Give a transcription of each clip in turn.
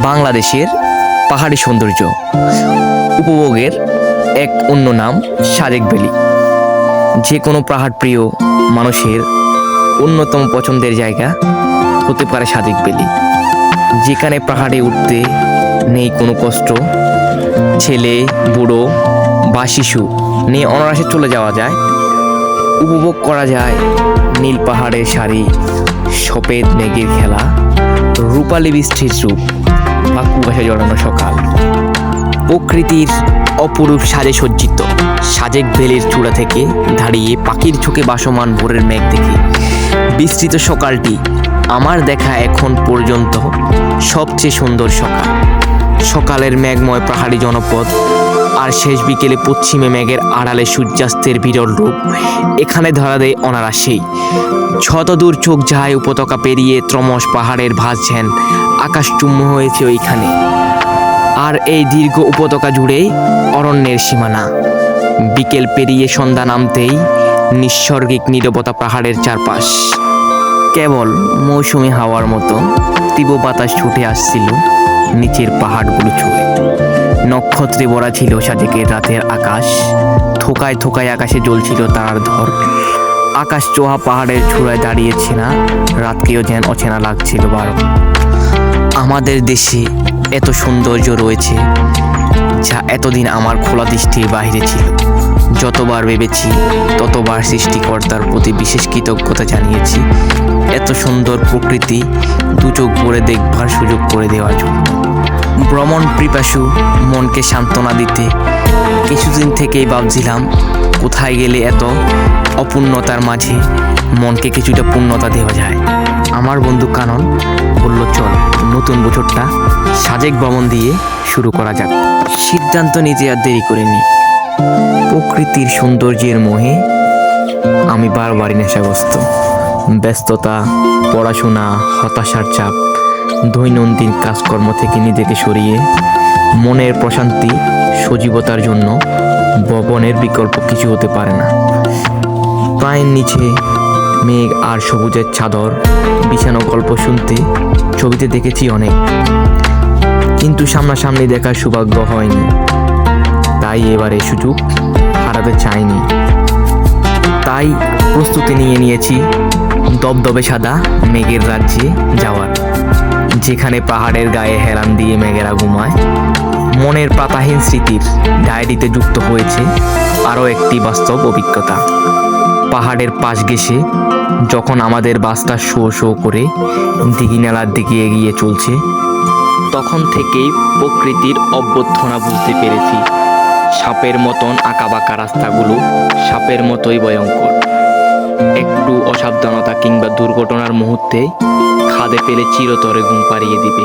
বাংলাদেশের পাহাড়ি সৌন্দর্য উপভোগের এক অন্য নাম সাজেক ভ্যালি। যে কোনো পাহাড় প্রিয় মানুষের অন্যতম পছন্দের জায়গা হতে পারে সাজেক ভ্যালি। যেখানে পাহাড়ে উঠতে নেই কোনো কষ্ট, ছেলে, বুড়ো বা শিশু নিয়ে অনায়াসে চলে যাওয়া যায়। উপভোগ করা যায় নীল পাহাড়ের শাড়ি সফেদ মেঘের খেলা রূপালী বৃষ্টির রূপ বা কুয়াশা জড়ানো সকাল। প্রকৃতির অপরূপ সাজে সজ্জিত, সাজেক বেলের চূড়া থেকে দাঁড়িয়ে পাখির চোখে বাসমান ভোরের মেঘ দেখে। বিস্তৃত সকালটি আমার দেখা এখন পর্যন্ত সবচেয়ে সুন্দর সকাল। সকালের মেঘময় পাহাড়ি জনপদ আর শেষ বিকেলে পশ্চিমে মেঘের আড়ালে সূর্যাস্তের বিরল রূপ। এখানে ধরা দেয় অনারাসেই শতদূর চোখ যায়, উপত্যকা পেরিয়ে ত্রমস পাহাড়ের ভাঁজ যেন আকাশ চুম্ম হয়েছে ওইখানে। আর এই দীর্ঘ উপত্যকা জুড়েই অরণ্যের সীমানা। বিকেল পেরিয়ে সন্ধ্যা নামতেই নিঃসর্গিক নীরবতা পাহাড়ের চারপাশ। কেবল মৌসুমি হাওয়ার মতো তীব্র বাতাস ছুটে আসছিল। নিচের পাহাড়গুলো ছুঁয়ে। নক্ষত্রে ভরা ছিল সাজেকের রাতের আকাশ। থোকায় থোকায় আকাশে জ্বলছিল তার ধর। আকাশ চোহা পাহাড়ের চূড়ায় দাঁড়িয়েছে না। রাতকেও যেন অচেনা লাগছিল বারো আমাদের দেশে এত সৌন্দর্য রয়েছে, যা এতদিন আমার খোলা দৃষ্টির বাইরে ছিল। যতবার ভেবেছি, ততবার সৃষ্টিকর্তার প্রতি বিশেষ কৃতজ্ঞতা জানিয়েছি। এত সুন্দর প্রকৃতি দু চোখ ভরে দেখবার সুযোগ করে দেওয়ার জন্য। ভ্রমণ পিপাসু, মনকে সান্ত্বনা দিতে। কিছুদিন থেকেই ভাবছিলাম, কোথায় গেলে এত অপূর্ণতার মাঝে মনকে কিছুটা পূর্ণতা দেওয়া যায়। আমার বন্ধু কানন বলল, চল, নতুন বছরটা সাজেক ভ্রমণ দিয়ে শুরু করা যাক। সিদ্ধান্ত নিতে আর দেরি করিনি। প্রকৃতির সৌন্দর্যের মোহে আমি বারবারই নেশাগ্রস্ত। ব্যস্ততা, পড়াশোনা, হতাশার চাপ, দৈনন্দিন কাজকর্ম থেকে নিজেকে সরিয়ে মনের প্রশান্তি, সজীবতার জন্য ভবনের বিকল্প কিছু হতে পারে না। পায়ের নিচে মেঘ আর সবুজের চাদর, বিছানো গল্প শুনতে, ছবিতে দেখেছি অনেক। কিন্তু সামনাসামনি দেখার সৌভাগ্য হয়নি। তাই এবারে সুযোগ হারাতে চাইনি। তাই প্রস্তুতি নিয়ে নিয়েছি দবদবে সাদা মেঘের রাজ্যে যাওয়ার, যেখানে পাহাড়ের গায়ে হেলান দিয়ে মেঘেরা ঘুমায়। মনের পাতাহীন স্মৃতির ডায়েরিতে যুক্ত হয়েছে আরও একটি বাস্তব অভিজ্ঞতা। পাহাড়ের পাশ ঘেসে যখন আমাদের বাসটা শো শো করে দিঘিনালার দিকে এগিয়ে চলছে, তখন থেকেই প্রকৃতির অভ্যর্থনা বুঝতে পেরেছি। সাপের মতন আঁকাবাঁকা রাস্তাগুলো সাপের মতোই ভয়ঙ্কর। একটু অসাবধানতা কিংবা দুর্ঘটনার মুহূর্তে খাদে পেলে চিরতরে ঘুম পাড়িয়ে দিবে।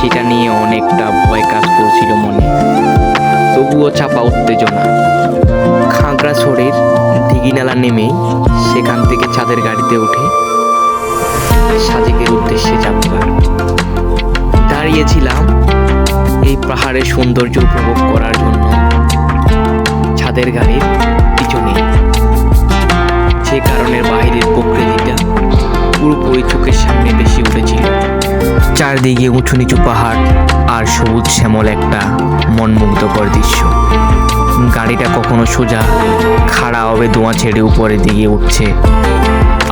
সেটা নিয়ে অনেকটা ভয় কাজ করছিল মনে। তবুও চাপা উত্তেজনা। খাঁকড়া খাগড়াছড়ির দিঘিনালা নেমে সেখান থেকে ছাদের গাড়িতে উঠে সাজেকের উদ্দেশ্যে যাত্রা। দাঁড়িয়েছিলাম এই পাহাড়ের সৌন্দর্য উপভোগ করার জন্য ছাদের গাড়ির পিছনে। যে কারণে বাইরের প্রকৃতিটা পুরোপুরি চোখের সামনে বেশি উঠেছিল। চারদিকে উঁচু নিচু পাহাড় আর সবুজ শ্যামল একটা মনমুগ্ধকর দৃশ্য। গাড়িটা কখনো সোজা, খাড়া হবে ধোঁয়া ছেড়ে উপরের দিকে উঠছে।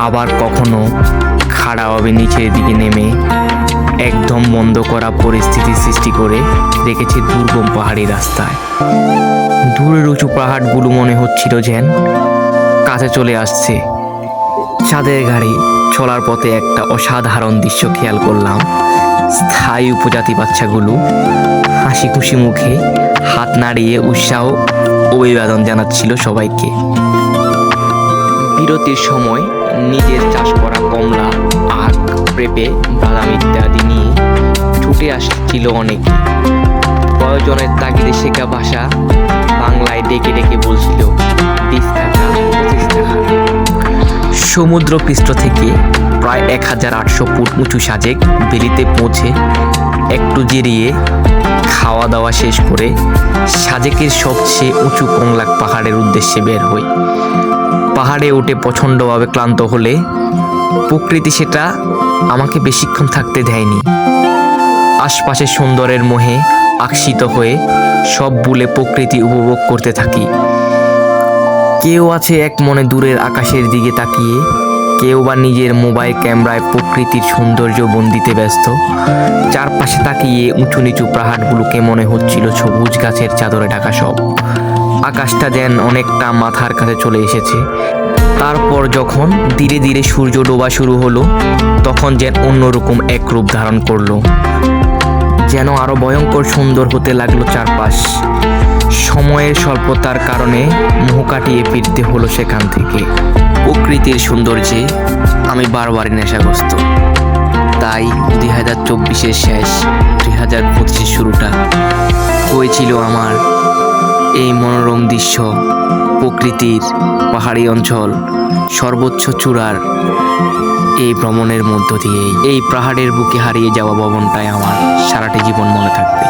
আবার কখনো খাড়া হবে নিচের দিকে নেমে একদম বন্ধ করা পরিস্থিতি সৃষ্টি করে রেখেছে দুর্গম পাহাড়ি রাস্তায়। দূরের উঁচু পাহাড়গুলো মনে হচ্ছিল যেন কাছে চলে আসছে। চাঁদের গাড়ি চলার পথে একটা অসাধারণ দৃশ্য খেয়াল করলাম। স্থায়ী উপজাতি বাচ্চাগুলো হাসি খুশি মুখে হাত নাড়িয়ে উৎসাহ অভিবাদন জানাচ্ছিল সবাইকে। বিরতির সময় নিজের চাষ করা কমলা, আখ পেঁপে বাদাম ইত্যাদি নিয়ে ছুটে আসছিল অনেক। প্রয়োজনের তাগিদে শেখা ভাষা বাংলায় ডেকে ডেকে বলছিল সমুদ্র পৃষ্ঠ থেকে প্রায় এক হাজার আটশো ফুট উঁচু সাজেক বেলিতে পৌঁছে একটু জিরিয়ে খাওয়া দাওয়া শেষ করে সাজেকের সবচেয়ে উঁচু কংলাক পাহাড়ের উদ্দেশ্যে বের হই। পাহাড়ে উঠে প্রচণ্ডভাবে ক্লান্ত হলে প্রকৃতি সেটা আমাকে বেশিক্ষণ থাকতে দেয়নি। আশপাশে সুন্দরের মোহে আকর্ষিত হয়ে সব বুলে প্রকৃতি উপভোগ করতে থাকি। কেউ আছে এক মনে দূরের আকাশের দিকে তাকিয়ে, কেউ বা নিজের মোবাইল ক্যামেরায় প্রকৃতির সৌন্দর্য বন্দিতে ব্যস্ত। চারপাশে তাকিয়ে উঁচু নিচু পাহাড়গুলোকে মনে হচ্ছিল সবুজ গাছের চাদরে ঢাকা সব। আকাশটা যেন অনেকটা মাথার কাছে চলে এসেছে। তারপর যখন ধীরে ধীরে সূর্য ডোবা শুরু হলো, তখন যেন অন্যরকম এক রূপ ধারণ করল। যেন আরও ভয়ঙ্কর সুন্দর হতে লাগল চারপাশ। সময়ের স্বল্পতার কারণে মোহ কাটিয়ে ফিরতে হলো সেখান থেকে। প্রকৃতির সৌন্দর্যে আমি বারবারই নেশাগ্রস্ত। তাই দুই হাজার চব্বিশের শেষ, দুই হাজার পঁচিশের শুরুটা হয়েছিল আমার এই মনোরম দৃশ্য। প্রকৃতির পাহাড়ি অঞ্চল, সর্বোচ্চ চূড়ার এই ভ্রমণের মধ্য দিয়েই এই পাহাড়ের বুকে হারিয়ে যাওয়া ভবনটাই আমার সারাটি জীবন মনে থাকবে।